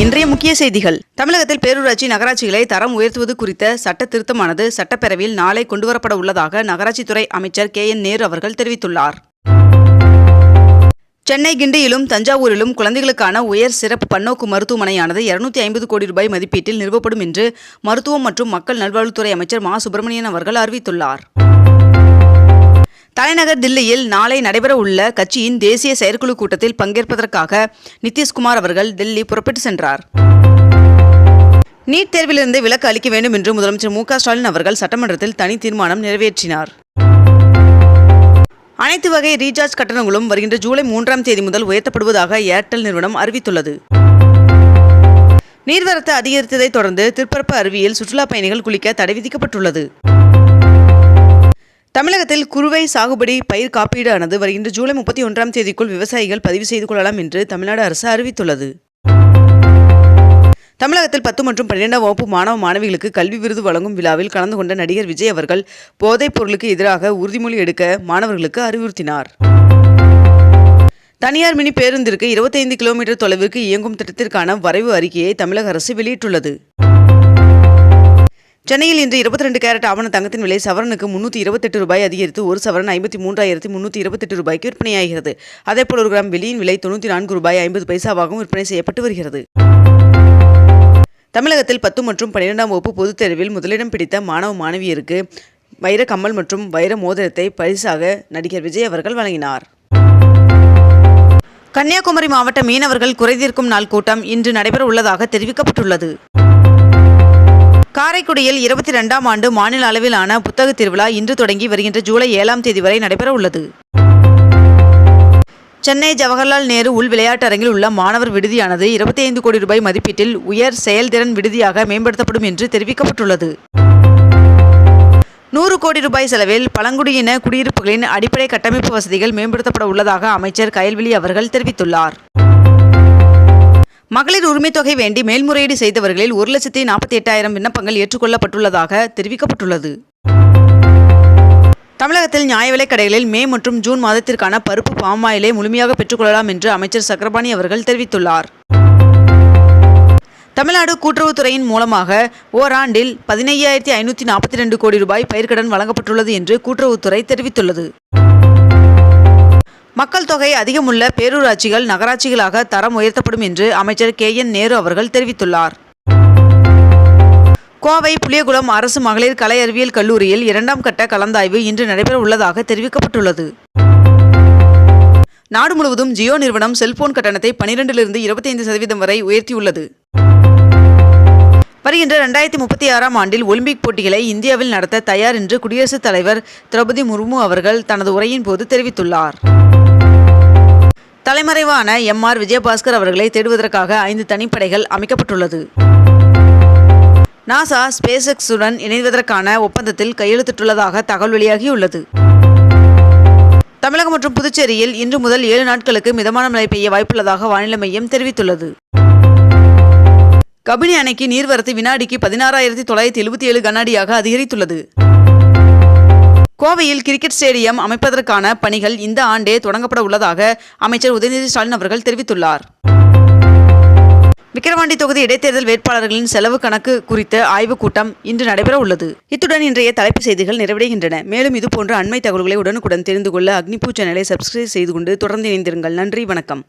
இன்றைய முக்கிய செய்திகள். தமிழகத்தில் பேரூராட்சி நகராட்சிகளை தரம் உயர்த்துவது குறித்த சட்ட திருத்தமானது சட்டப்பேரவையில் நாளை கொண்டுவரப்பட உள்ளதாக நகராட்சித்துறை அமைச்சர் கே என் நேரு அவர்கள் தெரிவித்துள்ளார். சென்னை கிண்டியிலும் தஞ்சாவூரிலும் குழந்தைகளுக்கான உயர் சிறப்பு பன்னோக்கு மருத்துவமனையானது இருநூத்தி ஐம்பது கோடி ரூபாய் மதிப்பீட்டில் நிறுவப்படும் என்று மருத்துவம் மற்றும் மக்கள் நல்வாழ்வுத்துறை அமைச்சர் மா. சுப்பிரமணியன் அவர்கள் அறிவித்துள்ளார். தலைநகர் தில்லியில் நாளை நடைபெறவுள்ள கட்சியின் தேசிய செயற்குழு கூட்டத்தில் பங்கேற்பதற்காக நிதிஷ்குமார் அவர்கள் தில்லி புறப்பட்டு சென்றார். நீட் தேர்விலிருந்து விலக்கு அளிக்க வேண்டும் என்று முதலமைச்சர் மு ஸ்டாலின் அவர்கள் சட்டமன்றத்தில் தனி தீர்மானம் நிறைவேற்றினார். அனைத்து வகை ரீசார்ஜ் கட்டணங்களும் வருகின்ற ஜூலை மூன்றாம் தேதி முதல் உயர்த்தப்படுவதாக ஏர்டெல் நிறுவனம் அறிவித்துள்ளது. நீர்வரத்து அதிகரித்ததைத் தொடர்ந்து திருப்பரப்பு அருவியில் சுற்றுலா பயணிகள் குளிக்க தடை விதிக்கப்பட்டுள்ளது. தமிழகத்தில் குறுவை சாகுபடி பயிர் காப்பீடானது வருகின்ற ஜூலை முப்பத்தி ஒன்றாம் தேதிக்குள் விவசாயிகள் பதிவு செய்து கொள்ளலாம் என்று தமிழ்நாடு அரசு அறிவித்துள்ளது. தமிழகத்தில் பத்து மற்றும் பன்னிரெண்டாம் வகுப்பு மாணவ மாணவிகளுக்கு கல்வி விருது வழங்கும் விழாவில் கலந்து கொண்ட நடிகர் விஜய் அவர்கள் போதைப் பொருளுக்கு எதிராக உறுதிமொழி எடுக்க மாணவர்களுக்கு அறிவுறுத்தினார். தனியார் மினி பேருந்திற்கு இருபத்தைந்து கிலோமீட்டர் தொலைவிற்கு இயங்கும் திட்டத்திற்கான வரைவு அறிக்கையை தமிழக அரசு வெளியிட்டுள்ளது. சென்னையில் இன்று இருபத்தி ரெண்டு கேரட் ஆவண தங்கத்தின் விலை சவரனுக்கு முன்னூற்றி இருபத்தெட்டு ரூபாய் அதிகரித்து ஒரு சவரன் ஐம்பத்தி மூன்றாயிரத்தி முன்னூற்றி இருபத்தெட்டு ரூபாய்க்கு விற்பனையாகிறது. அதேபோல் ஒரு கிராம் வெளியின் விலை தொண்ணூற்றி நான்கு ரூபாய் ஐம்பது பைசாவாகவும் விற்பனை செய்யப்பட்டு வருகிறது. தமிழகத்தில் பத்து மற்றும் பன்னிரெண்டாம் வகுப்பு பொதுத் தேர்வில் முதலிடம் பிடித்த மாணவ மாணவியருக்கு வைர கம்மல் மற்றும் வைர மோதிரத்தை பரிசாக நடிகர் விஜய் அவர்கள் வழங்கினார். கன்னியாகுமரி மாவட்ட மீனவர்கள் குறைதீர்க்கும் நாள் கூட்டம் இன்று நடைபெற உள்ளதாக தெரிவிக்கப்பட்டுள்ளது. காரைக்குடியில் இருபத்தி ரெண்டாம் ஆண்டு மாநில அளவிலான புத்தக திருவிழா இன்று தொடங்கி வருகின்ற ஜூலை ஏழாம் தேதி வரை நடைபெற உள்ளது. சென்னை ஜவஹர்லால் நேரு உள் விளையாட்டரங்கில் உள்ள மாணவர் விடுதியானது இருபத்தி ஐந்து கோடி ரூபாய் மதிப்பீட்டில் உயர் செயல்திறன் விடுதியாக மேம்படுத்தப்படும் என்று தெரிவிக்கப்பட்டுள்ளது. நூறு கோடி ரூபாய் செலவில் பழங்குடியின குடியிருப்புகளின் அடிப்படை கட்டமைப்பு வசதிகள் மேம்படுத்தப்பட உள்ளதாக அமைச்சர் கயல்விழி அவர்கள் தெரிவித்துள்ளார். மகளிர் உரிமை தொகை வேண்டி மேல்முறையீடு செய்தவர்களில் ஒரு லட்சத்தி நாற்பத்தி எட்டாயிரம் விண்ணப்பங்கள் ஏற்றுக்கொள்ளப்பட்டுள்ளதாக தெரிவிக்கப்பட்டுள்ளது. தமிழகத்தில் நியாய விலைக் கடைகளில் மே மற்றும் ஜூன் மாதத்திற்கான பருப்பு பாமாயிலை முழுமையாக பெற்றுக்கொள்ளலாம் என்று அமைச்சர் சக்கரபாணி அவர்கள் தெரிவித்துள்ளார். தமிழ்நாடு கூட்டுறவுத்துறையின் மூலமாக ஓராண்டில் பதினையாயிரத்தி ஐநூற்றி நாற்பத்தி ரெண்டு கோடி ரூபாய் பயிர்க்கடன் வழங்கப்பட்டுள்ளது என்று கூட்டுறவுத்துறை தெரிவித்துள்ளது. மக்கள் தொகை அதிகமுள்ள பேரூராட்சிகள் நகராட்சிகளாக தரம் உயர்த்தப்படும் என்று அமைச்சர் கே என் நேரு அவர்கள் தெரிவித்துள்ளார். கோவை புளியகுளம் அரசு மகளிர் கலை அறிவியல் கல்லூரியில் இரண்டாம் கட்ட கலந்தாய்வு இன்று நடைபெற உள்ளதாக தெரிவிக்கப்பட்டுள்ளது. நாடு முழுவதும் ஜியோ நிறுவனம் செல்போன் கட்டணத்தை பனிரெண்டிலிருந்து இருபத்தைந்து சதவீதம் வரை உயர்த்தியுள்ளது. வருகின்ற இரண்டாயிரத்தி முப்பத்தி ஆறாம் ஆண்டில் ஒலிம்பிக் போட்டிகளை இந்தியாவில் நடத்த தயார் என்று குடியரசுத் தலைவர் திரௌபதி முர்மு அவர்கள் தனது உரையின் போது தெரிவித்துள்ளார். தலைமறைவான எம் ஆர் விஜயபாஸ்கர் அவர்களை தேடுவதற்காக ஐந்து தனிப்படைகள் அமைக்கப்பட்டுள்ளது. நாசா ஸ்பேஸ் எக்ஸுடன் இணைவதற்கான ஒப்பந்தத்தில் கையெழுத்திட்டுள்ளதாக தகவல் வெளியாகியுள்ளது. தமிழகம் மற்றும் புதுச்சேரியில் இன்று முதல் ஏழு நாட்களுக்கு மிதமான மழை பெய்ய வாய்ப்புள்ளதாக வானிலை மையம் தெரிவித்துள்ளது. கபினி அணைக்கு நீர்வரத்து வினாடிக்கு பதினாறாயிரத்தி தொள்ளாயிரத்தி எழுபத்தி ஏழு கண்ணாடியாக அதிகரித்துள்ளது. கோவையில் கிரிக்கெட் ஸ்டேடியம் அமைப்பதற்கான பணிகள் இந்த ஆண்டே தொடங்கப்பட உள்ளதாக அமைச்சர் உதயநிதி ஸ்டாலின் அவர்கள் தெரிவித்துள்ளார். விக்கிரவாண்டி தொகுதி இடைத்தேர்தல் வேட்பாளர்களின் செலவு கணக்கு குறித்த ஆய்வுக் கூட்டம் இன்று நடைபெற உள்ளது. இத்துடன் இன்றைய தலைப்புச் செய்திகள் நிறைவடைகின்றன. மேலும் இதுபோன்ற அண்மை தகவல்களை உடனுக்குடன் தெரிந்து கொள்ள அக்னிபூ சேனலை சப்ஸ்கிரைப் செய்து கொண்டு தொடர்ந்து இணைந்திருங்கள். நன்றி வணக்கம்.